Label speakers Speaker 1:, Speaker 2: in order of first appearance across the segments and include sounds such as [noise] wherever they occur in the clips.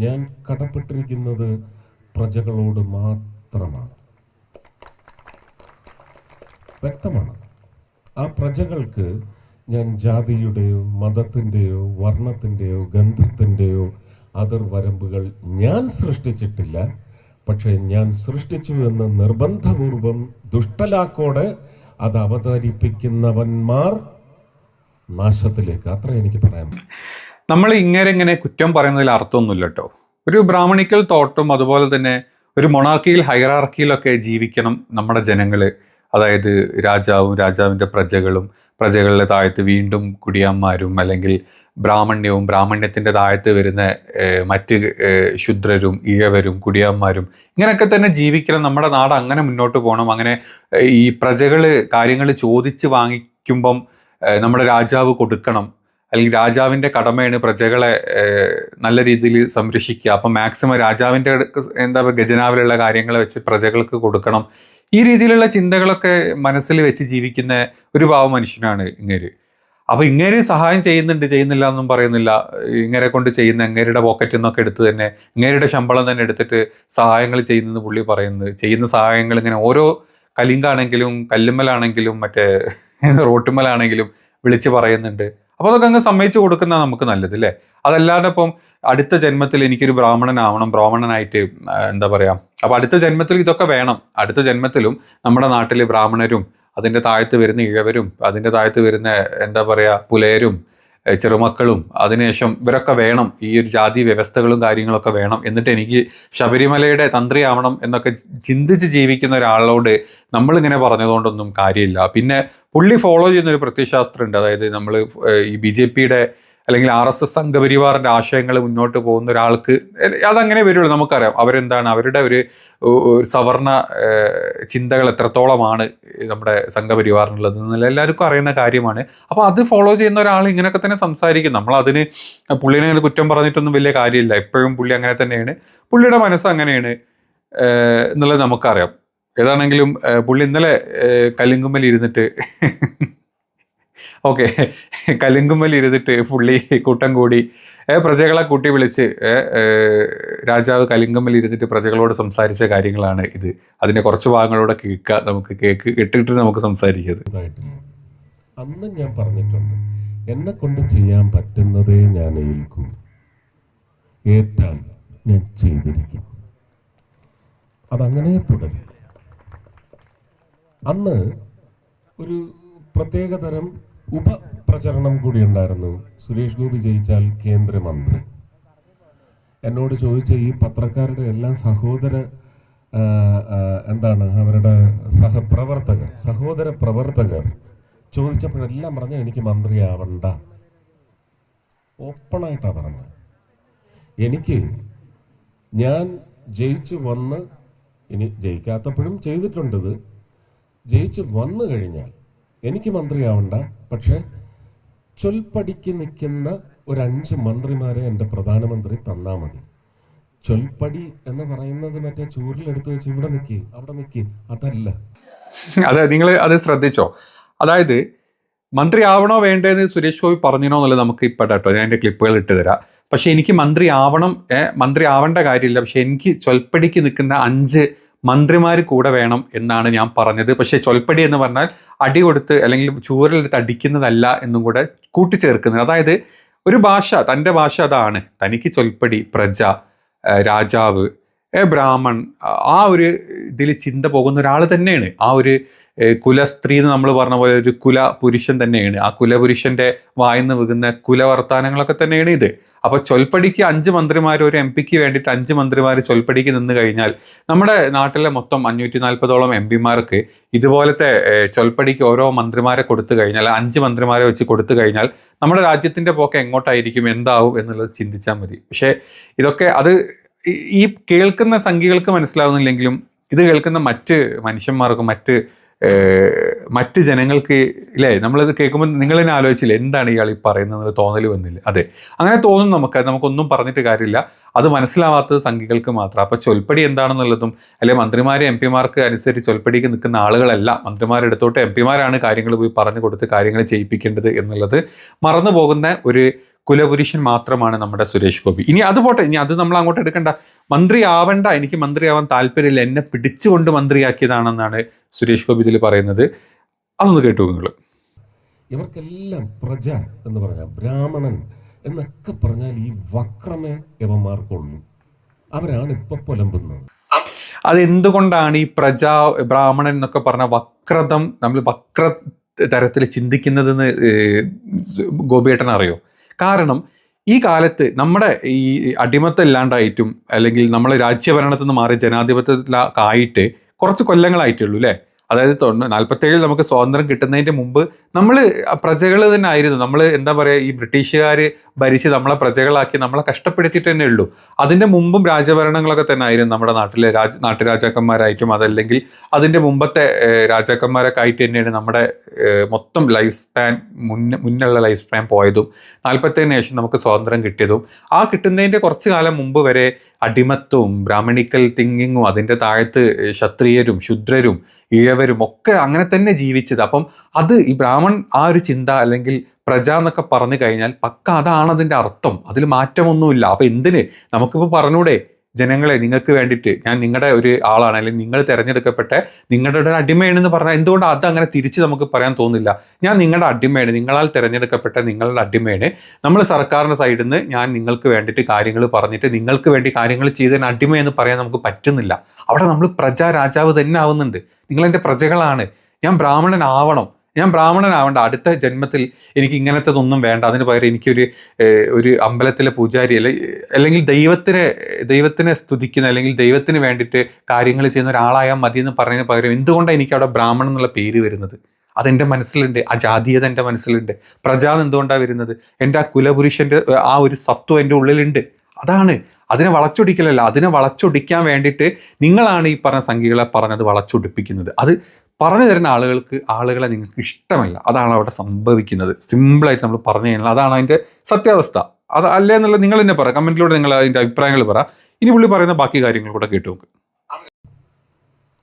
Speaker 1: ഞാൻ കടപ്പെട്ടിരിക്കുന്നത് പ്രജകളോട് മാത്രമാണ്. വ്യക്തമാണ്. ആ പ്രജകൾക്ക് ഞാൻ ജാതിയുടെയോ മതത്തിന്റെയോ വർണത്തിന്റെയോ ഗന്ധത്തിന്റെയോ അതിർവരമ്പുകൾ ഞാൻ സൃഷ്ടിച്ചിട്ടില്ല. പക്ഷേ ഞാൻ സൃഷ്ടിച്ചു എന്ന് നിർബന്ധപൂർവം ദുഷ്ടലാക്കോടെ അത് അവതരിപ്പിക്കുന്നവന്മാർ നാശത്തിലേക്ക്. അത്ര എനിക്ക് പറയാൻ
Speaker 2: നമ്മൾ ഇങ്ങനെ ഇങ്ങനെ കുറ്റം പറയുന്നതിൽ അർത്ഥമൊന്നുമില്ല കേട്ടോ ഒരു ബ്രാഹ്മണിക്കൽ തോട്ടും അതുപോലെ തന്നെ ഒരു മൊണാർക്കിയിൽ ഹൈറാർക്കിയിലൊക്കെ ജീവിക്കണം നമ്മുടെ ജനങ്ങൾ അതായത് രാജാവും രാജാവിന്റെ പ്രജകളും പ്രജകളുടെ താഴത്ത് വീണ്ടും കുടിയാന്മാരും അല്ലെങ്കിൽ ബ്രാഹ്മണ്യവും ബ്രാഹ്മണ്യത്തിന്റെ താഴത്ത് വരുന്ന മറ്റ് ശുദ്രരും ഇഴവരും കുടിയാന്മാരും ഇങ്ങനെയൊക്കെ തന്നെ ജീവിക്കണം. നമ്മുടെ നാട് അങ്ങനെ മുന്നോട്ട് പോകണം. അങ്ങനെ ഈ പ്രജകൾ കാര്യങ്ങൾ ചോദിച്ച് വാങ്ങിക്കുമ്പം നമ്മുടെ രാജാവ് കൊടുക്കണം. അല്ലെങ്കിൽ രാജാവിന്റെ കടമയാണ് പ്രജകളെ നല്ല രീതിയിൽ സംരക്ഷിക്കുക. അപ്പം മാക്സിമം രാജാവിന്റെ എന്താ ഖജനാവിലുള്ള കാര്യങ്ങൾ വെച്ച് പ്രജകൾക്ക് കൊടുക്കണം. ഈ രീതിയിലുള്ള ചിന്തകളൊക്കെ മനസ്സിൽ വെച്ച് ജീവിക്കുന്ന ഒരു ഭാവ മനുഷ്യനാണ് ഇങ്ങേര്. അപ്പോൾ ഇങ്ങേര് സഹായം ചെയ്യുന്നുണ്ട് ചെയ്യുന്നില്ല എന്നും പറയുന്നില്ല. ഇങ്ങനെ കൊണ്ട് ചെയ്യുന്ന ഇങ്ങേരുടെ പോക്കറ്റിൽ നിന്നൊക്കെ എടുത്ത് തന്നെ ഇങ്ങേരുടെ ശമ്പളം തന്നെ എടുത്തിട്ട് സഹായങ്ങൾ ചെയ്യുന്നത് പുള്ളി പറയുന്നത്. ചെയ്യുന്ന സഹായങ്ങൾ ഇങ്ങനെ ഓരോ കലിങ്കാണെങ്കിലും കല്ലുമ്മലാണെങ്കിലും മറ്റേ റോട്ടുമ്മലാണെങ്കിലും വിളിച്ച് പറയുന്നുണ്ട്. അപ്പോൾ അതൊക്കെ അങ്ങ് സമ്മതിച്ചു കൊടുക്കുന്ന നമുക്ക് നല്ലത് അല്ലേ അതല്ലാതെ ഇപ്പം അടുത്ത ജന്മത്തിൽ എനിക്കൊരു ബ്രാഹ്മണനാവണം ബ്രാഹ്മണനായിട്ട് എന്താ പറയാ? അപ്പോൾ അടുത്ത ജന്മത്തിൽ ഇതൊക്കെ വേണം. അടുത്ത ജന്മത്തിലും നമ്മുടെ നാട്ടിൽ ബ്രാഹ്മണരും അതിന്റെ താഴത്ത് വരുന്ന ഇഴവരും അതിന്റെ താഴത്ത് വരുന്ന എന്താ പറയാ പുലയരും ചെറുമക്കളും അതിനുശേഷം ഇവരൊക്കെ വേണം. ഈ ഒരു ജാതി വ്യവസ്ഥകളും കാര്യങ്ങളൊക്കെ വേണം എന്നിട്ട് എനിക്ക് ശബരിമലയുടെ തന്ത്രിയാവണം എന്നൊക്കെ ചിന്തിച്ച് ജീവിക്കുന്ന ഒരാളോട് നമ്മളിങ്ങനെ പറഞ്ഞതുകൊണ്ടൊന്നും കാര്യമില്ല. പിന്നെ പുള്ളി ഫോളോ ചെയ്യുന്ന ഒരു പ്രത്യയശാസ്ത്രം അതായത് നമ്മൾ ഈ ബി ജെ പിയുടെ അല്ലെങ്കിൽ ആർ എസ് എസ് സംഘപരിവാറിന്റെ ആശയങ്ങൾ മുന്നോട്ട് പോകുന്ന ഒരാൾക്ക് അതങ്ങനെ വരുള്ളൂ. നമുക്കറിയാം അവരെന്താണ് അവരുടെ ഒരു സവർണ ചിന്തകൾ എത്രത്തോളമാണ് നമ്മുടെ സംഘപരിവാറിനുള്ളത് എന്നുള്ള എല്ലാവർക്കും അറിയുന്ന കാര്യമാണ്. അപ്പോൾ അത് ഫോളോ ചെയ്യുന്ന ഒരാൾ ഇങ്ങനെയൊക്കെ തന്നെ സംസാരിക്കും. നമ്മൾ അതിന് പുള്ളിനെ കുറ്റം പറഞ്ഞിട്ടൊന്നും വലിയ കാര്യമില്ല. എപ്പോഴും പുള്ളി അങ്ങനെ തന്നെയാണ്. പുള്ളിയുടെ മനസ്സ് അങ്ങനെയാണ് എന്നുള്ളത് നമുക്കറിയാം. ഏതാണെങ്കിലും പുള്ളി ഇന്നലെ കല്ലിങ്കുമ്മൽ ഇരുന്നിട്ട് ഓക്കെ. [laughs] കലുങ്കുമ്മൽ ഇരുന്നിട്ട് പുള്ളി കൂട്ടം കൂടി പ്രജകളെ കൂട്ടി വിളിച്ച് രാജാവ് കലിങ്കമ്മൽ ഇരുന്നിട്ട് പ്രജകളോട് സംസാരിച്ച കാര്യങ്ങളാണ് ഇത്. അതിന്റെ കുറച്ച് ഭാഗങ്ങളോടെ കേൾക്കുക നമുക്ക് കേക്ക് കേട്ടിട്ട് നമുക്ക് സംസാരിക്കുന്നത്
Speaker 1: അന്ന് ഞാൻ പറഞ്ഞിട്ടുണ്ട് എന്നെ കൊണ്ട് ചെയ്യാൻ പറ്റുന്നതേ ഞാൻ ഏൽക്കും. ഏറ്റാൽ ഞാൻ ചെയ്തിരിക്കും. അതങ്ങനെ തുടരും. അന്ന് ഒരു പ്രത്യേകതരം ഉപപ്രചരണം കൂടി ഉണ്ടായിരുന്നു. സുരേഷ് ഗോപി ജയിച്ചാൽ കേന്ദ്രമന്ത്രി. എന്നോട് ചോദിച്ച ഈ പത്രക്കാരുടെ എല്ലാം സഹോദര എന്താണ് അവരുടെ സഹപ്രവർത്തകർ സഹോദര പ്രവർത്തകർ ചോദിച്ചപ്പോഴെല്ലാം പറഞ്ഞു എനിക്ക് മന്ത്രിയാവണ്ട. ഓപ്പണായിട്ടാണ് പറഞ്ഞത്. എനിക്ക് ഞാൻ ജയിച്ചു വന്ന് ഇനി ജയിക്കാത്തപ്പോഴും ചെയ്തിട്ടുണ്ടത് ജയിച്ചു വന്നു കഴിഞ്ഞാൽ എനിക്ക് മന്ത്രിയാവണ്ട. പക്ഷെ ചൊൽപ്പടിക്ക് നിൽക്കുന്ന ഒരു അഞ്ച് മന്ത്രിമാരെ എന്റെ പ്രധാനമന്ത്രി തന്നാൽ മതി. ചൊൽപ്പടി എന്ന് പറയുന്നത് മറ്റേ ചൂരിലെടുത്ത് വെച്ച് ഇവിടെ നിൽക്കി അവിടെ നിൽക്കി അതല്ല.
Speaker 2: അതെ നിങ്ങൾ അത് ശ്രദ്ധിച്ചോ? അതായത് മന്ത്രി ആവണോ വേണ്ടതെന്ന് സുരേഷ് ഗോപി പറഞ്ഞിനോ എന്നുള്ളത് നമുക്ക് ഇപ്പം കേട്ടോ ഞാൻ എന്റെ ക്ലിപ്പുകൾ ഇട്ട് തരാം. പക്ഷേ എനിക്ക് മന്ത്രി ആവണം മന്ത്രി ആവേണ്ട കാര്യമില്ല. പക്ഷേ എനിക്ക് ചൊൽപ്പടിക്ക് നിൽക്കുന്ന അഞ്ച് മന്ത്രിമാർ കൂടെ വേണം എന്നാണ് ഞാൻ പറഞ്ഞത്. പക്ഷേ ചൊൽപ്പടി എന്ന് പറഞ്ഞാൽ അടി കൊടുത്ത് അല്ലെങ്കിൽ ചൂരലെടുത്ത് അടിക്കുന്നതല്ല എന്നും കൂടെ കൂട്ടിച്ചേർക്കുന്നത്. അതായത് ഒരു ഭാഷ തന്റെ ഭാഷ അതാണ്. തനിക്ക് ചൊൽപ്പടി പ്രജ രാജാവ് ബ്രാഹ്മൺ. ആ- ഒരു ഇതിൽ ചിന്ത പോകുന്ന ഒരാൾ തന്നെയാണ്. ആ ഒരു കുല കുലസ്ത്രീ എന്ന് നമ്മൾ പറഞ്ഞ പോലെ ഒരു കുല പുരുഷൻ തന്നെയാണ്. ആ കുലപുരുഷന്റെ വായിന്ന് വീകുന്ന കുലവർത്താനങ്ങളൊക്കെ തന്നെയാണ് ഇത്. അപ്പോൾ ചൊൽപ്പടിക്ക് അഞ്ച് മന്ത്രിമാർ ഒരു എം പിക്ക് വേണ്ടിയിട്ട് അഞ്ച് മന്ത്രിമാർ ചൊൽപ്പടിക്ക് നിന്ന് കഴിഞ്ഞാൽ നമ്മുടെ നാട്ടിലെ മൊത്തം അഞ്ഞൂറ്റി നാൽപ്പതോളം എം പിമാർക്ക് ഇതുപോലത്തെ ചൊൽപ്പടിക്ക് ഓരോ മന്ത്രിമാരെ കൊടുത്തു കഴിഞ്ഞാൽ അഞ്ച് മന്ത്രിമാരെ വെച്ച് കൊടുത്തു കഴിഞ്ഞാൽ നമ്മുടെ രാജ്യത്തിന്റെ പോക്ക് എങ്ങോട്ടായിരിക്കും എന്താവും എന്നുള്ളത് ചിന്തിച്ചാൽ മതി. പക്ഷേ ഇതൊക്കെ അത് ഈ- കേൾക്കുന്ന സംഖ്യകൾക്ക് മനസ്സിലാവുന്നില്ലെങ്കിലും ഇത് കേൾക്കുന്ന മറ്റ് മനുഷ്യന്മാർക്ക് മറ്റ് മറ്റ് ജനങ്ങൾക്ക് ഇല്ലേ? നമ്മളിത് കേൾക്കുമ്പോൾ നിങ്ങൾ തന്നെ ആലോചിച്ചില്ല? എന്താണ് ഇയാൾ ഈ പറയുന്നത് തോന്നൽ വന്നില്ല? അതെ. അങ്ങനെ തോന്നും നമുക്ക്. നമുക്കൊന്നും പറഞ്ഞിട്ട് കാര്യമില്ല. അത് മനസ്സിലാവാത്തത് സംഖ്യകൾക്ക് മാത്രം. അപ്പോൾ ചൊൽപ്പടി എന്താണെന്നുള്ളതും അല്ലെങ്കിൽ മന്ത്രിമാരെ എം പിമാർക്ക് അനുസരിച്ച് ചൊൽപ്പടിക്ക് നിൽക്കുന്ന ആളുകളല്ല. മന്ത്രിമാരെടുത്തോട്ട് എം പിമാരാണ് കാര്യങ്ങൾ പോയി പറഞ്ഞു കൊടുത്ത് കാര്യങ്ങൾ ചെയ്യിപ്പിക്കേണ്ടത് എന്നുള്ളത് മറന്നു പോകുന്ന ഒരു കുലപുരുഷൻ മാത്രമാണ് നമ്മുടെ സുരേഷ് ഗോപി. ഇനി അത് പോട്ടെ ഇനി അത് നമ്മൾ അങ്ങോട്ട് എടുക്കണ്ട. മന്ത്രി ആവണ്ട എനിക്ക് മന്ത്രിയാവാൻ താല്പര്യമില്ല. എന്നെ പിടിച്ചുകൊണ്ട് മന്ത്രിയാക്കിയതാണെന്നാണ് സുരേഷ് ഗോപി ഇതിൽ പറയുന്നത്. അതൊന്ന് കേട്ടു നിങ്ങൾ
Speaker 1: ഇവർക്കെല്ലാം പ്രജ എന്ന് പറഞ്ഞാൽ ബ്രാഹ്മണൻ എന്നൊക്കെ പറഞ്ഞാൽ ഈ വക്രമേ യവന്മാർക്കുള്ളൂ. അവരാണ് ഇപ്പൊ പുലമ്പുന്നത്.
Speaker 2: അതെന്തുകൊണ്ടാണ് ഈ പ്രജ ബ്രാഹ്മണൻ എന്നൊക്കെ പറഞ്ഞ വക്രതം നമ്മൾ വക്ര തരത്തിൽ ചിന്തിക്കുന്നതെന്ന് ഗോപിയേട്ടൻ അറിയോ? കാരണം ഈ കാലത്ത് നമ്മുടെ ഈ അടിമത്തം ഇല്ലാണ്ടായിട്ടും അല്ലെങ്കിൽ നമ്മൾ രാജ്യഭരണത്തിൽ നിന്ന് മാറി ജനാധിപത്യത്തിലായിട്ട് കുറച്ച് കൊല്ലങ്ങളായിട്ടുള്ളൂ അല്ലേ അതായത് നാൽപ്പത്തേഴിൽ നമുക്ക് സ്വാതന്ത്ര്യം കിട്ടുന്നതിന്റെ മുമ്പ് നമ്മൾ പ്രജകൾ തന്നെ ആയിരുന്നു. നമ്മൾ എന്താ പറയുക ഈ ബ്രിട്ടീഷുകാർ ഭരിച്ച് നമ്മളെ പ്രജകളാക്കി നമ്മളെ കഷ്ടപ്പെടുത്തിയിട്ട് തന്നെ ഉള്ളൂ. അതിന്റെ മുമ്പും രാജഭരണങ്ങളൊക്കെ തന്നെ ആയിരുന്നു നമ്മുടെ നാട്ടിലെ രാജ നാട്ടുരാജാക്കന്മാരായിട്ടും അതല്ലെങ്കിൽ അതിന്റെ മുമ്പത്തെ രാജാക്കന്മാരൊക്കെ ആയിട്ട് തന്നെയാണ് നമ്മുടെ മൊത്തം ലൈഫ് സ്പാൻ മുന്നേ മുന്നുള്ള ലൈഫ് സ്പാൻ പോയതും നാൽപ്പത്തേഴിന് ശേഷം നമുക്ക് സ്വാതന്ത്ര്യം കിട്ടിയതും. ആ കിട്ടുന്നതിന്റെ കുറച്ച് കാലം മുമ്പ് വരെ അടിമത്വവും ബ്രാഹ്മണിക്കൽ തിങ്കിങ്ങും അതിന്റെ താഴത്ത് ക്ഷത്രിയരും ശുദ്രരും ഇഴവരും ഒക്കെ അങ്ങനെ തന്നെ ജീവിച്ചത്. അപ്പം അത് ഈ ബ്രാഹ്മൺ ആ ഒരു ചിന്ത അല്ലെങ്കിൽ പ്രജ എന്നൊക്കെ പറഞ്ഞു കഴിഞ്ഞാൽ പക്ക അതാണ് അതിന്റെ അർത്ഥം. അതിൽ മാറ്റമൊന്നുമില്ല. അപ്പൊ എന്തിന്? നമുക്കിപ്പോൾ പറഞ്ഞൂടെ ജനങ്ങളെ നിങ്ങൾക്ക് വേണ്ടിയിട്ട് ഞാൻ നിങ്ങളുടെ ഒരു ആളാണ് അല്ലെങ്കിൽ നിങ്ങൾ തിരഞ്ഞെടുക്കപ്പെട്ട നിങ്ങളുടെ ഒരു അടിമയാണെന്ന് പറഞ്ഞാൽ എന്തുകൊണ്ട് അത് അങ്ങനെ തിരിച്ച് നമുക്ക് പറയാൻ തോന്നില്ല? ഞാൻ നിങ്ങളുടെ അടിമയാണ് നിങ്ങളാൽ തിരഞ്ഞെടുക്കപ്പെട്ട നിങ്ങളുടെ അടിമയാണ്. നമ്മൾ സർക്കാരിന്റെ സൈഡിൽ നിന്ന് ഞാൻ നിങ്ങൾക്ക് വേണ്ടിയിട്ട് കാര്യങ്ങൾ പറഞ്ഞിട്ട് നിങ്ങൾക്ക് വേണ്ടി കാര്യങ്ങൾ ചെയ്തതിന് അടിമയെന്ന് പറയാൻ നമുക്ക് പറ്റുന്നില്ല. അവിടെ നമ്മൾ പ്രജാരാജാവ് തന്നെ ആവുന്നുണ്ട്. നിങ്ങളെന്റെ പ്രജകളാണ്. ഞാൻ ബ്രാഹ്മണനാവണം. ഞാൻ ബ്രാഹ്മണനാവേണ്ട. അടുത്ത ജന്മത്തിൽ എനിക്ക് ഇങ്ങനത്തതൊന്നും വേണ്ട. അതിന് പകരം എനിക്കൊരു ഒരു അമ്പലത്തിലെ പൂജാരി അല്ലെ അല്ലെങ്കിൽ ദൈവത്തിനെ ദൈവത്തിനെ സ്തുതിക്കുന്ന അല്ലെങ്കിൽ ദൈവത്തിന് വേണ്ടിയിട്ട് കാര്യങ്ങൾ ചെയ്യുന്ന ഒരാളായാൽ മതി എന്ന് പറയുന്നതിന് പകരം എന്തുകൊണ്ടാണ് എനിക്ക് അവിടെ ബ്രാഹ്മണൻ എന്നുള്ള പേര് വരുന്നത്? അതെന്റെ മനസ്സിലുണ്ട്. ആ ജാതീയത എന്റെ മനസ്സിലുണ്ട്. പ്രജ എന്തുകൊണ്ടാണ് വരുന്നത്? എന്റെ ആ കുലപുരുഷന്റെ ആ ഒരു സത്വം എന്റെ ഉള്ളിലുണ്ട്. അതാണ്. അതിനെ വളച്ചൊടിക്കലല്ല. അതിനെ വളച്ചൊടിക്കാൻ വേണ്ടിയിട്ട് നിങ്ങളാണ് ഈ പറഞ്ഞ സംഖ്യകളെ പറഞ്ഞത് വളച്ചൊടിപ്പിക്കുന്നത്. അത് പറഞ്ഞു തരുന്ന ആളുകൾക്ക് ആളുകളെ നിങ്ങൾക്ക് ഇഷ്ടമല്ല. അതാണ് അവിടെ സംഭവിക്കുന്നത്. സിമ്പിളായിട്ട് നമ്മൾ പറഞ്ഞു കഴിഞ്ഞാൽ അതാണ് അതിന്റെ സത്യാവസ്ഥ. അത് അല്ല എന്നുള്ളത് നിങ്ങൾ തന്നെ പറ. കമന്റിലൂടെ നിങ്ങൾ അതിന്റെ അഭിപ്രായങ്ങൾ പറ. ഇനി പുള്ളി പറയുന്ന ബാക്കി കാര്യങ്ങൾ കൂടെ കേട്ടു നോക്ക്.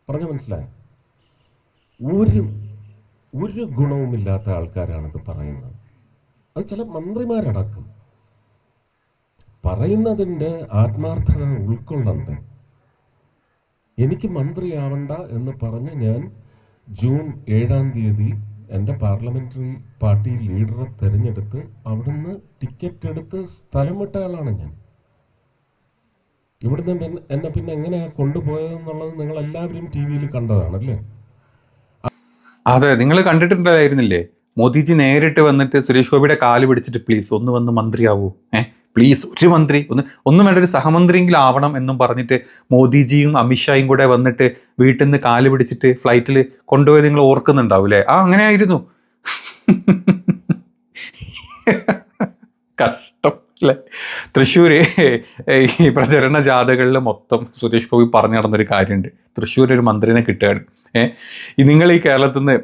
Speaker 1: പറഞ്ഞു മനസ്സിലായോ? ഒരു ഒരു ഗുണവുമില്ലാത്ത ആൾക്കാരാണ് ഇത് പറയുന്നത്. അത് ചില മന്ത്രിമാരടക്കം പറയുന്നതിന്റെ ആത്മാർത്ഥത ഉൾക്കൊള്ളണ്ടേ? എനിക്ക് മന്ത്രിയാവണ്ട എന്ന് പറഞ്ഞ് ഞാൻ ജൂൺ ഏഴാം തീയതി എന്റെ പാർലമെന്ററി പാർട്ടി ലീഡറെ തെരഞ്ഞെടുത്ത് അവിടുന്ന് ടിക്കറ്റ് എടുത്ത് സ്ഥലം വിട്ട ആളാണ് ഞാൻ. ഇവിടുന്ന് എന്നെ പിന്നെ എങ്ങനെയാ കൊണ്ടുപോയതെന്നുള്ളത് നിങ്ങൾ എല്ലാവരും ടി വിയിൽ കണ്ടതാണല്ലേ
Speaker 2: അതെ നിങ്ങൾ കണ്ടിട്ടുണ്ടായിരുന്നില്ലേ? മോദിജി നേരിട്ട് വന്നിട്ട് സുരേഷ് ഗോപിയുടെ കാൽ പിടിച്ചിട്ട് പ്ലീസ് ഒന്ന് വന്ന് മന്ത്രിയാവൂ ഏഹ് പ്ലീസ് ഒരു മന്ത്രി ഒന്ന് ഒന്നും വേണ്ട ഒരു സഹമന്ത്രിയെങ്കിലും ആവണം എന്നും പറഞ്ഞിട്ട് മോദിജിയും അമിത്ഷായും കൂടെ വന്നിട്ട് വീട്ടിൽ നിന്ന് കാൽ പിടിച്ചിട്ട് ഫ്ലൈറ്റിൽ കൊണ്ടുപോയത് നിങ്ങൾ ഓർക്കുന്നുണ്ടാവും അല്ലേ ആ അങ്ങനെ ആയിരുന്നു കഷ്ടം അല്ലേ തൃശ്ശൂർ ഈ പ്രചരണ ജാഥകളിൽ മൊത്തം സുരേഷ് ഗോപി പറഞ്ഞു നടന്നൊരു കാര്യമുണ്ട് തൃശ്ശൂർ ഒരു മന്ത്രിനെ കിട്ടുകയാണ്. ഏഹ് നിങ്ങൾ ഈ കേരളത്തിൽ നിന്ന്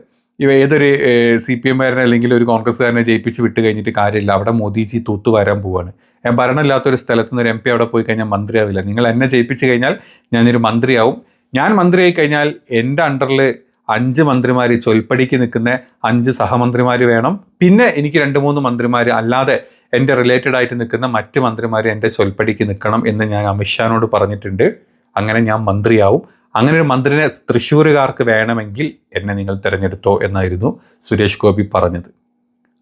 Speaker 2: ഇവ ഏതൊരു സി പി എംകാരനെ അല്ലെങ്കിൽ ഒരു കോൺഗ്രസ്സുകാരനെ ജയിപ്പിച്ച് വിട്ട് കഴിഞ്ഞിട്ട് കാര്യമില്ല. അവിടെ മോദിജി തൂത്തു വരാൻ പോവാണ്. ഞാൻ ഭരണമില്ലാത്ത ഒരു സ്ഥലത്ത് നിന്ന് ഒരു എം പി അവിടെ പോയി കഴിഞ്ഞാൽ മന്ത്രിയാവില്ല. നിങ്ങൾ എന്നെ ജയിപ്പിച്ച് കഴിഞ്ഞാൽ ഞാനൊരു മന്ത്രിയാവും. ഞാൻ മന്ത്രിയായി കഴിഞ്ഞാൽ എന്റെ അണ്ടറിൽ അഞ്ച് മന്ത്രിമാർ ചൊൽപ്പടിക്ക് നിൽക്കുന്ന അഞ്ച് സഹമന്ത്രിമാർ വേണം. പിന്നെ എനിക്ക് രണ്ട് മൂന്ന് മന്ത്രിമാർ അല്ലാതെ എന്റെ റിലേറ്റഡ് ആയിട്ട് നിൽക്കുന്ന മറ്റ് മന്ത്രിമാർ എന്റെ ചൊൽപ്പടിക്ക് നിൽക്കണം എന്ന് ഞാൻ അമിത്ഷാനോട് പറഞ്ഞിട്ടുണ്ട്. അങ്ങനെ ഞാൻ മന്ത്രിയാവും. അങ്ങനെ ഒരു മന്ത്രിനെ തൃശ്ശൂരുകാർക്ക് വേണമെങ്കിൽ എന്നെ നിങ്ങൾ തിരഞ്ഞെടുത്തോ എന്നായിരുന്നു സുരേഷ് ഗോപി പറഞ്ഞത്.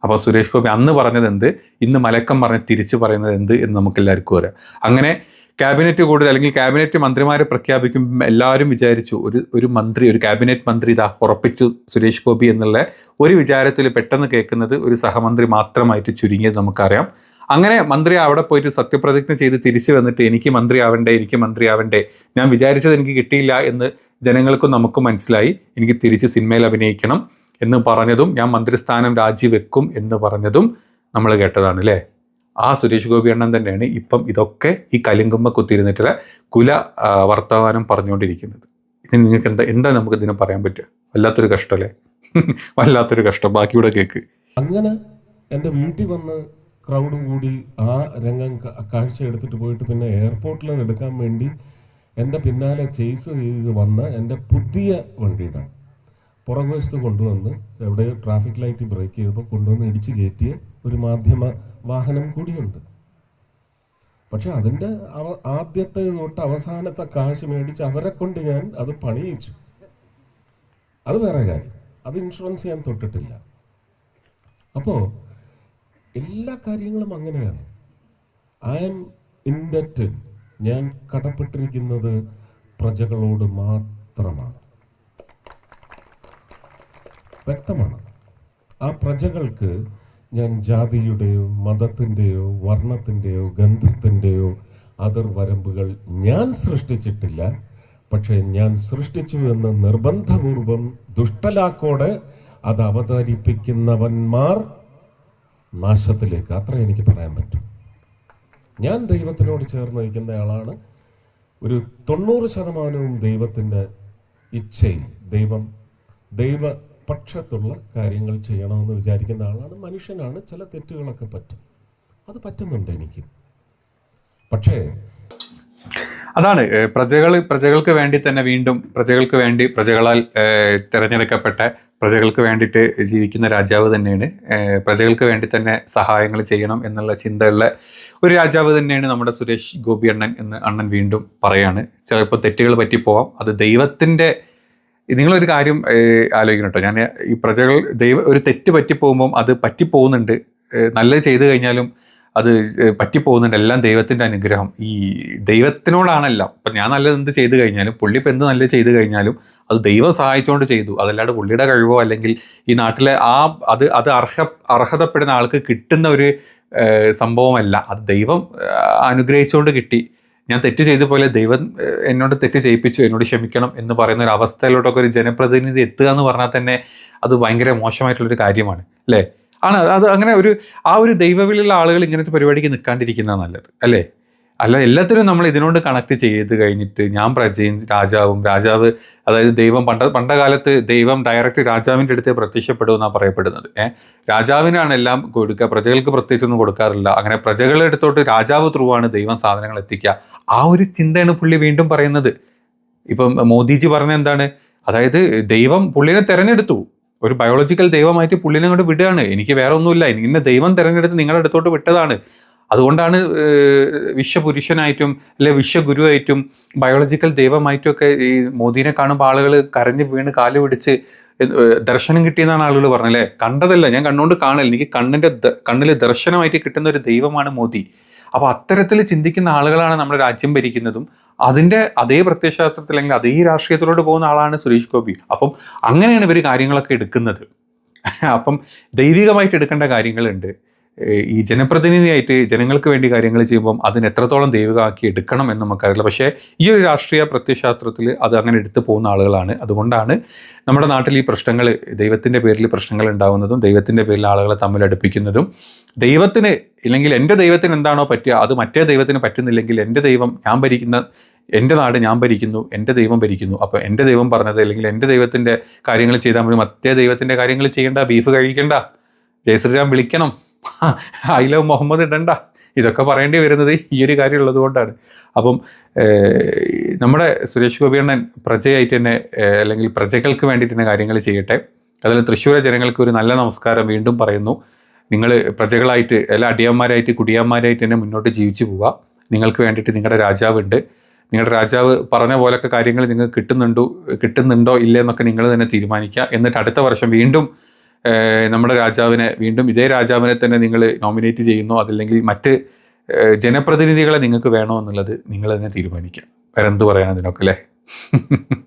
Speaker 2: അപ്പോൾ സുരേഷ് ഗോപി അന്ന് പറഞ്ഞത് എന്ത് ഇന്ന് മലക്കം പറഞ്ഞ് തിരിച്ചു പറയുന്നത് എന്ത് എന്ന് നമുക്ക് എല്ലാവർക്കും അറിയാം. അങ്ങനെ ക്യാബിനറ്റ് കൂടുതൽ അല്ലെങ്കിൽ ക്യാബിനറ്റ് മന്ത്രിമാരെ പ്രഖ്യാപിക്കുമ്പോൾ എല്ലാവരും വിചാരിച്ചു ഒരു ഒരു മന്ത്രി ഒരു ക്യാബിനറ്റ് മന്ത്രി ഇതാ ഉറപ്പിച്ചു സുരേഷ് ഗോപി എന്നുള്ള ഒരു വിചാരത്തിൽ പെട്ടെന്ന് കേൾക്കുന്നത് ഒരു സഹമന്ത്രി മാത്രമായിട്ട് ചുരുങ്ങിയത് നമുക്കറിയാം. അങ്ങനെ മന്ത്രി അവിടെ പോയിട്ട് സത്യപ്രതിജ്ഞ ചെയ്ത് തിരിച്ചു വന്നിട്ട് എനിക്ക് മന്ത്രി മന്ത്രിയാവണ്ടേ എനിക്ക് മന്ത്രി മന്ത്രിയാവണ്ടേ ഞാൻ വിചാരിച്ചത് എനിക്ക് കിട്ടിയില്ല എന്ന് ജനങ്ങൾക്കും നമുക്കും മനസ്സിലായി. എനിക്ക് തിരിച്ച് സിനിമയിൽ അഭിനയിക്കണം എന്ന് പറഞ്ഞതും ഞാൻ മന്ത്രിസ്ഥാനം രാജിവെക്കും എന്ന് പറഞ്ഞതും നമ്മൾ കേട്ടതാണ് അല്ലേ? ആ സുരേഷ് ഗോപി അണ്ണൻ തന്നെയാണ് ഇപ്പം ഇതൊക്കെ ഈ കലിങ്കുമ്മ കുത്തിരുന്നിട്ടുള്ള കുല വർത്തമാനം പറഞ്ഞുകൊണ്ടിരിക്കുന്നത്. ഇത് നിങ്ങൾക്ക് എന്താ എന്താ നമുക്ക് ഇതിനെ പറയാൻ പറ്റുക? വല്ലാത്തൊരു കഷ്ടമല്ലേ വല്ലാത്തൊരു കഷ്ടം. ബാക്കിയൂടെ കേക്ക്.
Speaker 1: അങ്ങനെ എന്റെ വീട്ടിൽ വന്ന് ക്രൗഡ് കൂടി ആ രംഗം കാഴ്ച എടുത്തിട്ട് പോയിട്ട് പിന്നെ എയർപോർട്ടിൽ നിന്ന് എടുക്കാൻ വേണ്ടി എന്റെ പിന്നാലെ ചേസ് ചെയ്ത് വന്ന എന്റെ പുതിയ വണ്ടിയുടെ പുറകുവശത്ത് കൊണ്ടുവന്ന് എവിടെയോ ട്രാഫിക് ലൈറ്റ് ബ്രേക്ക് ചെയ്തപ്പോൾ കൊണ്ടുവന്ന് ഇടിച്ച് കയറ്റിയ ഒരു മാധ്യമ വാഹനം കൂടിയുണ്ട്. പക്ഷെ അതിന്റെ ആദ്യത്തെ തൊട്ട് അവസാനത്തെ കാശ് മേടിച്ച് അവരെ കൊണ്ട് ഞാൻ അത് പണിയിച്ചു. അത് വേറെ കാര്യം. അത് ഇൻഷുറൻസ് ഞാൻ തൊട്ടിട്ടില്ല. അപ്പോൾ എല്ലാ കാര്യങ്ങളും അങ്ങനെയാണ്. ഐ എം ഇൻഡറ്റഡ് ഞാൻ കടപ്പെട്ടിരിക്കുന്നത് പ്രജകളോട് മാത്രമാണ്. വ്യക്തമാണ്. ആ പ്രജകൾക്ക് ഞാൻ ജാതിയുടെയോ മതത്തിന്റെയോ വർണത്തിന്റെയോ ഗന്ധത്തിന്റെയോ അതിർവരമ്പുകൾ ഞാൻ സൃഷ്ടിച്ചിട്ടില്ല. പക്ഷേ ഞാൻ സൃഷ്ടിച്ചു എന്ന് നിർബന്ധപൂർവം ദുഷ്ടലാക്കോടെ അത് അവതരിപ്പിക്കുന്നവന്മാർ നാശത്തിലേക്ക് അത്ര എനിക്ക് പറയാൻ പറ്റും. ഞാൻ ദൈവത്തിനോട് ചേർന്ന് നിൽക്കുന്ന ആളാണ്. ഒരു തൊണ്ണൂറ് ശതമാനവും ദൈവത്തിന്റെ ഇച്ഛയിൽ ദൈവം ദൈവപക്ഷത്തുള്ള കാര്യങ്ങൾ ചെയ്യണമെന്ന് വിചാരിക്കുന്ന ആളാണ്. മനുഷ്യനാണ് ചില തെറ്റുകളൊക്കെ പറ്റും. അത് പറ്റുന്നുണ്ട് എനിക്ക്. പക്ഷേ
Speaker 2: അതാണ് പ്രജകൾ പ്രജകൾക്ക് വേണ്ടി തന്നെ വീണ്ടും പ്രജകൾക്ക് വേണ്ടി പ്രജകളാൽ തിരഞ്ഞെടുക്കപ്പെട്ട പ്രജകൾക്ക് വേണ്ടിയിട്ട് ജീവിക്കുന്ന രാജാവ് തന്നെയാണ്. പ്രജകൾക്ക് വേണ്ടി തന്നെ സഹായങ്ങൾ ചെയ്യണം എന്നുള്ള ചിന്തയുള്ള ഒരു രാജാവ് തന്നെയാണ് നമ്മുടെ സുരേഷ് ഗോപി അണ്ണൻ എന്ന് അണ്ണൻ വീണ്ടും പറയാണ്. ചിലപ്പോൾ തെറ്റുകൾ പറ്റിപ്പോവാം അത് ദൈവത്തിന്റെ നിങ്ങളൊരു കാര്യം ആലോചിക്കണം കേട്ടോ. ഞാൻ ഈ പ്രജകൾ ദൈവ ഒരു തെറ്റ് പറ്റിപ്പോകുമ്പം അത് പറ്റിപ്പോകുന്നുണ്ട് നല്ലത് ചെയ്തു കഴിഞ്ഞാലും അത് പറ്റി പറ്റിപ്പോകുന്നുണ്ട്. എല്ലാം ദൈവത്തിന്റെ അനുഗ്രഹം. ഈ ദൈവത്തിനോടാണെല്ലാം. ഇപ്പം ഞാൻ നല്ലത് എന്ത് ചെയ്തു കഴിഞ്ഞാലും പുള്ളി ഇപ്പം എന്ത് നല്ലത് ചെയ്തു കഴിഞ്ഞാലും അത് ദൈവം സഹായിച്ചുകൊണ്ട് ചെയ്തു. അതല്ലാണ്ട് പുള്ളിയുടെ കഴിവോ അല്ലെങ്കിൽ ഈ നാട്ടിലെ ആ അത് അത് അർഹ അർഹതപ്പെടുന്ന ആൾക്ക് കിട്ടുന്ന ഒരു സംഭവമല്ല. അത് ദൈവം അനുഗ്രഹിച്ചുകൊണ്ട് കിട്ടി. ഞാൻ തെറ്റ് ചെയ്ത പോലെ ദൈവം എന്നോട് തെറ്റ് ചെയ്യിപ്പിച്ചു. എന്നോട് ക്ഷമിക്കണം എന്ന് പറയുന്ന ഒരു അവസ്ഥയിലോട്ടൊക്കെ ഒരു ജനപ്രതിനിധി എത്തുക എന്ന് പറഞ്ഞാൽ തന്നെ അത് ഭയങ്കര മോശമായിട്ടുള്ളൊരു കാര്യമാണ്. അല്ലേ? ആണ്. അത് അങ്ങനെ ഒരു ആ ഒരു ദൈവവിളിയുള്ള ആളുകൾ ഇങ്ങനത്തെ പരിപാടിക്ക് നിൽക്കാണ്ടിരിക്കുന്നതാണ് നല്ലത് അല്ലേ? അല്ല എല്ലാത്തിനും നമ്മൾ ഇതിനോട് കണക്ട് ചെയ്ത് കഴിഞ്ഞിട്ട് ഞാൻ പ്രജയും രാജാവും രാജാവ് അതായത് ദൈവം പണ്ട പണ്ട കാലത്ത് ദൈവം ഡയറക്റ്റ് രാജാവിന്റെ അടുത്ത് പ്രത്യക്ഷപ്പെടുമെന്നാണ് പറയപ്പെടുന്നത്. ഏഹ് രാജാവിനാണ് എല്ലാം കൊടുക്കുക പ്രജകൾക്ക് പ്രത്യേകിച്ചൊന്നും കൊടുക്കാറില്ല. അങ്ങനെ പ്രജകളുടെ അടുത്തോട്ട് രാജാവ് ത്രൂ ആണ് ദൈവം സാധനങ്ങൾ എത്തിക്കുക. ആ ഒരു ചിന്തയാണ് പുള്ളി വീണ്ടും പറയുന്നത്. ഇപ്പം മോദിജി പറഞ്ഞ എന്താണ്? അതായത് ദൈവം പുള്ളിനെ തെരഞ്ഞെടുത്തു. ഒരു ബയോളജിക്കൽ ദൈവമായിട്ട് പുള്ളിനെ അങ്ങോട്ട് വിടുകയാണ്. എനിക്ക് വേറെ ഒന്നുമില്ല. ഇന്ന ദൈവം തിരഞ്ഞെടുത്ത് നിങ്ങളുടെ അടുത്തോട്ട് വിട്ടതാണ്. അതുകൊണ്ടാണ് വിശ്വപുരുഷനായിട്ടും അല്ലെ വിശ്വഗുരുവായിട്ടും ബയോളജിക്കൽ ദൈവമായിട്ടും ഒക്കെ ഈ മോദീനെ കാണുമ്പോൾ ആളുകൾ കരഞ്ഞ് വീണ് കാൽ പിടിച്ച് ദർശനം കിട്ടിയെന്നാണ് ആളുകൾ പറഞ്ഞല്ലേ കണ്ടതല്ല ഞാൻ കണ്ണുകൊണ്ട് കാണൽ. എനിക്ക് കണ്ണിന്റെ കണ്ണിൽ ദർശനമായിട്ട് കിട്ടുന്ന ഒരു ദൈവമാണ് മോദി. അപ്പോൾ അത്തരത്തിൽ ചിന്തിക്കുന്ന ആളുകളാണ് നമ്മുടെ രാജ്യം ഭരിക്കുന്നതും. അതിന്റെ അതേ പ്രത്യയശാസ്ത്രത്തിൽ അല്ലെങ്കിൽ അതേ രാഷ്ട്രീയത്തിലോട്ട് പോകുന്ന ആളാണ് സുരേഷ് ഗോപി. അപ്പം അങ്ങനെയാണ് ഇവർ കാര്യങ്ങളൊക്കെ എടുക്കുന്നത്. അപ്പം ദൈവികമായിട്ട് എടുക്കേണ്ട കാര്യങ്ങളുണ്ട്. ഈ ജനപ്രതിനിധിയായിട്ട് ജനങ്ങൾക്ക് വേണ്ടി കാര്യങ്ങൾ ചെയ്യുമ്പം അതിന് എത്രത്തോളം ദൈവികമാക്കി എടുക്കണം എന്ന് നമുക്കറിയില്ല. പക്ഷേ ഈ ഒരു രാഷ്ട്രീയ പ്രത്യശാസ്ത്രത്തിൽ അത് അങ്ങനെ എടുത്തു പോകുന്ന ആളുകളാണ്. അതുകൊണ്ടാണ് നമ്മുടെ നാട്ടിൽ ഈ പ്രശ്നങ്ങൾ ദൈവത്തിന്റെ പേരിൽ പ്രശ്നങ്ങൾ ഉണ്ടാകുന്നതും ദൈവത്തിന്റെ പേരിൽ ആളുകളെ തമ്മിൽ അടുപ്പിക്കുന്നതും. ദൈവത്തിന് ഇല്ലെങ്കിൽ എന്റെ ദൈവത്തിന് എന്താണോ പറ്റുക അത് മറ്റേ ദൈവത്തിന് പറ്റുന്നില്ലെങ്കിൽ എന്റെ ദൈവം ഞാൻ ഭരിക്കുന്ന എന്റെ നാട് ഞാൻ ഭരിക്കുന്നു എന്റെ ദൈവം ഭരിക്കുന്നു. അപ്പോൾ എന്റെ ദൈവം പറഞ്ഞത് അല്ലെങ്കിൽ എന്റെ ദൈവത്തിന്റെ കാര്യങ്ങൾ ചെയ്താൽ മതി. മറ്റേ ദൈവത്തിന്റെ കാര്യങ്ങൾ ചെയ്യേണ്ട ബീഫ് കഴിക്കേണ്ട. ജയശ്രീരാം വിളിക്കണം. ഐ ലവ് മുഹമ്മദ് ഇടണ്ട. ഇതൊക്കെ പറയേണ്ടി വരുന്നത് ഈ ഒരു കാര്യം ഉള്ളത് കൊണ്ടാണ്. അപ്പം നമ്മുടെ സുരേഷ് ഗോപിയണ്ണൻ പ്രജയായിട്ട് തന്നെ അല്ലെങ്കിൽ പ്രജകൾക്ക് വേണ്ടിയിട്ട് തന്നെ കാര്യങ്ങൾ ചെയ്യട്ടെ. അതിൽ തൃശ്ശൂരെ ജനങ്ങൾക്ക് ഒരു നല്ല നമസ്കാരം വീണ്ടും പറയുന്നു. നിങ്ങൾ പ്രജകളായിട്ട് എല്ലാ അടിയന്മാരായിട്ട് കുടിയന്മാരായിട്ട് തന്നെ മുന്നോട്ട് ജീവിച്ചു പോവുക. നിങ്ങൾക്ക് വേണ്ടിയിട്ട് നിങ്ങളുടെ രാജാവ് ഉണ്ട് നിങ്ങളുടെ രാജാവ് പറഞ്ഞ പോലൊക്കെ കാര്യങ്ങൾ നിങ്ങൾക്ക് കിട്ടുന്നുണ്ടോ കിട്ടുന്നുണ്ടോ ഇല്ലേ എന്നൊക്കെ നിങ്ങൾ തന്നെ തീരുമാനിക്കുക. എന്നിട്ട് അടുത്ത വർഷം വീണ്ടും നമ്മുടെ രാജാവിനെ വീണ്ടും ഇതേ രാജാവിനെ തന്നെ നിങ്ങൾ നോമിനേറ്റ് ചെയ്യുന്നോ. അതല്ലെങ്കിൽ മറ്റ് ജനപ്രതിനിധികളെ നിങ്ങൾക്ക് വേണോ എന്നുള്ളത് നിങ്ങൾ തന്നെ തീരുമാനിക്കുക. വേറെ എന്ത് പറയാൻ അതിനൊക്കെ അല്ലേ? [laughs]